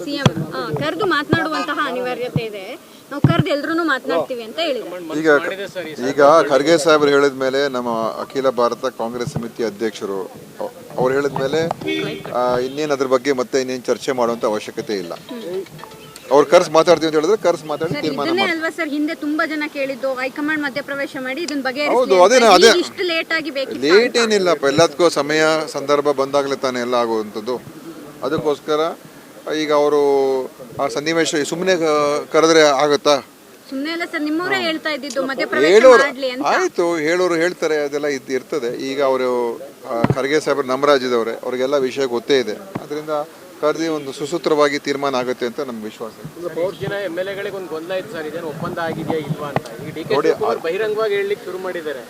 CM ಕರೆದು ಮಾತನಾಡುವಂತಹ ಅನಿವಾರ್ಯತೆ ಇದೆ. ನಾವು ಕರೆದು ಎಲ್ಲರೂ ಮಾತನಾಡ್ತೀವಿ ಅಂತ ಹೇಳಿದ್ರು ಈಗ ಈಗ ಖರ್ಗೆ ಸಾಹೇಬ್ರು ಹೇಳಿದ ಮೇಲೆ ನಮ್ಮ ಅಖಿಲ ಭಾರತ ಕಾಂಗ್ರೆಸ್ ಸಮಿತಿ ಅಧ್ಯಕ್ಷರು ಅವ್- ಅವ್ರು ಹೇಳಿದ ಮೇಲೆ ಇನ್ನೇನು ಅದ್ರ ಬಗ್ಗೆ ಮತ್ತೆ ಇನ್ನೇನು ಚರ್ಚೆ ಮಾಡುವಂತ ಅವಶ್ಯಕತೆ ಇಲ್ಲ. ಅವ್ರು ಕರ್ಸ್ ಮಾತಾಡ್ತೀವಿ ಅಂತ ಹೇಳಿದ್ರೆ ಕರ್ಸ್ ಮಾತಾಡಿ ತೀರ್ಮಾನ ಇದನ್ನೇ ಅಲ್ವಾ ಸರ್ ಹಿಂದೆ ತುಂಬಾ ಜನ ಕೇಳಿದ್ದು ಹೈಕಮಾಂಡ್ ಮಧ್ಯಪ್ರವೇಶ ಮಾಡಿ ಇದನ್ನ ಹೌದು, ಅದೇನ- ಅದೇ- ಬಗೆಹರಿಸಿ ಇಷ್ಟು ಲೇಟ್ ಆಗಿ ಬೇಕಿತ್ತು ಲೇಟ್ ಏನಿಲ್ಲಪ್ಪ ಎಲ್ಲದಕ್ಕೂ ಸಮಯ ಸಂದರ್ಭ ಬಂದಾಗಲೇ ತಾನೇ ಎಲ್ಲ ಆಗುವಂಥದ್ದು. ಅದಕ್ಕೋಸ್ಕರ ಈಗ ಅವರು ಆ ಸನ್ನಿವೇಶ ಸುಮ್ಮನೆ ಕರೆದ್ರೆ ಆಗುತ್ತಾ? ಹೇಳೋರು ಆಯ್ತು ಹೇಳೋರು ಹೇಳ್ತಾರೆ ಅದೆಲ್ಲ ಇದು ಇರ್ತದೆ. ಈಗ ಅವರು ಖರ್ಗೆ ಸಾಹೇಬ್ರು ನಮ್ಮ ರಾಜ್ಯದವರೇ ಅವ್ರಿಗೆಲ್ಲ ವಿಷಯ ಗೊತ್ತೇ ಇದೆ. ಅದರಿಂದ ಕರೆದಿ ಒಂದು ಸುಸೂತ್ರವಾಗಿ ತೀರ್ಮಾನ ಆಗುತ್ತೆ ಅಂತ ನಮ್ಗೆ ವಿಶ್ವಾಸ. ಜನ ಎಂ ಎಲ್ ಎಗಳಿಗೆ ಒಂದು ಗೊಂದಲ ಇತ್ತು ಸರ್ ಇದೇನು ಒಪ್ಪಂದ ಆಗಿದೆಯಾ ಇಲ್ವಾ ಅಂತ. ಈಗ ಡಿ ಕೆ ನೋಡಿ, ಶಿವಕುಮಾರ್ ಬಹಿರಂಗವಾಗಿ ಹೇಳಲಿಕ್ಕೆ ಶುರು ಮಾಡಿದ್ದಾರೆ.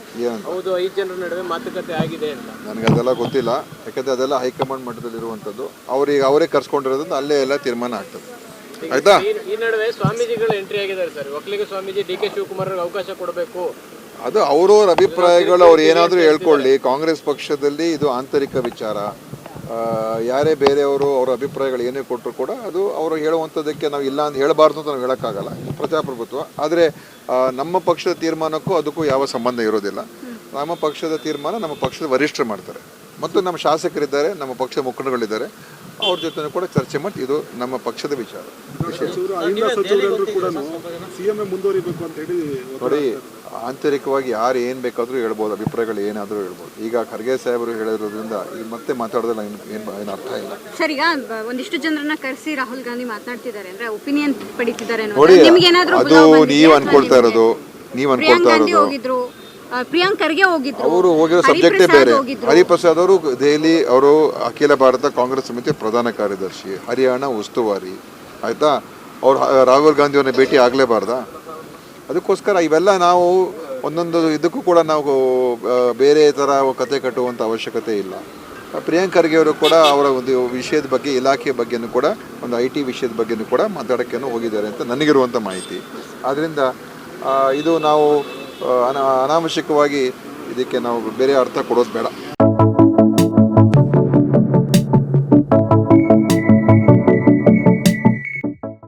ಹೌದು ಐದು ಜನರ ನಡುವೆ ಮಾತುಕತೆ ಆಗಿದೆ ಅಂತ. ನನಗೆ ಅದೆಲ್ಲ ಗೊತ್ತಿಲ್ಲ ಯಾಕಂದ್ರೆ ಅದೆಲ್ಲ ಹೈಕಮಾಂಡ್ ಮಟ್ಟದಲ್ಲಿ ಇರುವಂಥದ್ದು ಅವ್ರಿಗೆ ಅವರೇ ಕರ್ಸ್ಕೊಂಡಿರೋದ್ರಿಂದ ಅಲ್ಲೇ ಎಲ್ಲ ತೀರ್ಮಾನ ಆಗ್ತದೆ. ಆಯ್ತಾ? ಈ ನಡುವೆ ಸ್ವಾಮೀಜಿಗಳು ಎಂಟ್ರಿ ಆಗಿದ್ದಾರೆ sir. Vokkaliga Swamiji D K Shivakumar ಅವಕಾಶ ಕೊಡಬೇಕು. ಅದು ಅವ್ರವ್ರ ಅಭಿಪ್ರಾಯಗಳು ಅವ್ರು ಏನಾದರೂ ಹೇಳ್ಕೊಳ್ಳಿ. ಕಾಂಗ್ರೆಸ್ ಪಕ್ಷದಲ್ಲಿ ಇದು ಆಂತರಿಕ ವಿಚಾರ. ಯಾರೇ ಬೇರೆಯವರು ಅವರ ಅಭಿಪ್ರಾಯಗಳು ಏನೇ ಕೊಟ್ಟರು ಕೂಡ ಅದು ಅವರು ಹೇಳುವಂಥದ್ದಕ್ಕೆ ನಾವು ಇಲ್ಲ ಅಂತ ಹೇಳಬಾರ್ದು ಅಂತ ನಾವು ಹೇಳೋಕ್ಕಾಗಲ್ಲ. ಪ್ರಜಾಪ್ರಭುತ್ವ. ಆದರೆ ನಮ್ಮ ಪಕ್ಷದ ತೀರ್ಮಾನಕ್ಕೂ ಅದಕ್ಕೂ ಯಾವ ಸಂಬಂಧ ಇರೋದಿಲ್ಲ. ನಮ್ಮ ಪಕ್ಷದ ತೀರ್ಮಾನ ನಮ್ಮ ಪಕ್ಷದ ವರಿಷ್ಠರು ಮಾಡ್ತಾರೆ. ಮತ್ತು ನಮ್ಮ ಶಾಸಕರಿದ್ದಾರೆ, ನಮ್ಮ ಪಕ್ಷದ ಮುಖಂಡಗಳಿದ್ದಾರೆ ಅವ್ರ ಜೊತೆ ಕೂಡ ಚರ್ಚೆ ಮಾಡಿ ಇದು ನಮ್ಮ ಪಕ್ಷದ ವಿಚಾರ. ನೋಡಿ ಆಂತರಿಕವಾಗಿ ಯಾರು ಏನು ಬೇಕಾದರೂ ಹೇಳ್ಬೋದು ಅಭಿಪ್ರಾಯಗಳು ಏನಾದರೂ ಹೇಳ್ಬೋದು. ಈಗ ಖರ್ಗೆ ಸಾಹೇಬರು ಹೇಳಿರೋದ್ರಿಂದ ಈಗ ಮತ್ತೆ ಮಾತಾಡೋದಿಲ್ಲ ಏನು ಅರ್ಥ ಇಲ್ಲ. ಸರಿ ಈಗ ಒಂದಿಷ್ಟು ಜನರನ್ನ ಕರೆಸಿ ರಾಹುಲ್ ಗಾಂಧಿ ಮಾತನಾಡ್ತಿದ್ದಾರೆ ಅಂದ್ರೆ ಒಪಿನಿಯನ್ ಪಡಿತಿದ್ದಾರೆ ನೋಡಿ ಅದು ನೀವು ಅನ್ಕೊಳ್ತಾ ಇರೋದು ನೀವು ಅನ್ಕೊಳ್ತಾ ಇರೋದು. ಪ್ರಿಯಾಂಕ್ ಖರ್ಗೆ ಹೋಗಿದ್ರು. ಅವರು ಹೋಗಿರೋ ಸಬ್ಜೆಕ್ಟೇ ಬೇರೆ. ಹರಿಪ್ರಸಾದ್ ಅವರು ದೆಹಲಿ ಅವರು ಅಖಿಲ ಭಾರತ ಕಾಂಗ್ರೆಸ್ ಸಮಿತಿ ಪ್ರಧಾನ ಕಾರ್ಯದರ್ಶಿ ಹರಿಯಾಣ ಉಸ್ತುವಾರಿ ಆಯ್ತಾ? ಅವ್ರು ರಾಹುಲ್ ಗಾಂಧಿಯವ್ರನ್ನ ಭೇಟಿ ಆಗಲೇಬಾರ್ದಾ? ಅದಕ್ಕೋಸ್ಕರ ಇವೆಲ್ಲ ನಾವು ಒಂದೊಂದು ಇದಕ್ಕೂ ಕೂಡ ನಾವು ಬೇರೆ ಥರ ಕತೆ ಕಟ್ಟುವಂಥ ಅವಶ್ಯಕತೆ ಇಲ್ಲ. ಪ್ರಿಯಾಂಕ್ ಖರ್ಗೆ ಅವರು ಕೂಡ ಅವರ ಒಂದು ವಿಷಯದ ಬಗ್ಗೆ ಇಲಾಖೆಯ ಬಗ್ಗೆನೂ ಕೂಡ ಒಂದು ಐ ಟಿ ವಿಷಯದ ಬಗ್ಗೆನೂ ಕೂಡ ಮಾತಾಡೋಕ್ಕೆ ಹೋಗಿದ್ದಾರೆ ಅಂತ ನನಗಿರುವಂಥ ಮಾಹಿತಿ. ಆದ್ದರಿಂದ ಇದು ನಾವು ಅನಾ ಅನಾವಶ್ಯಕವಾಗಿ ಇದಕ್ಕೆ ನಾವು ಬೇರೆ ಅರ್ಥ ಕೊಡೋದು ಬೇಡ.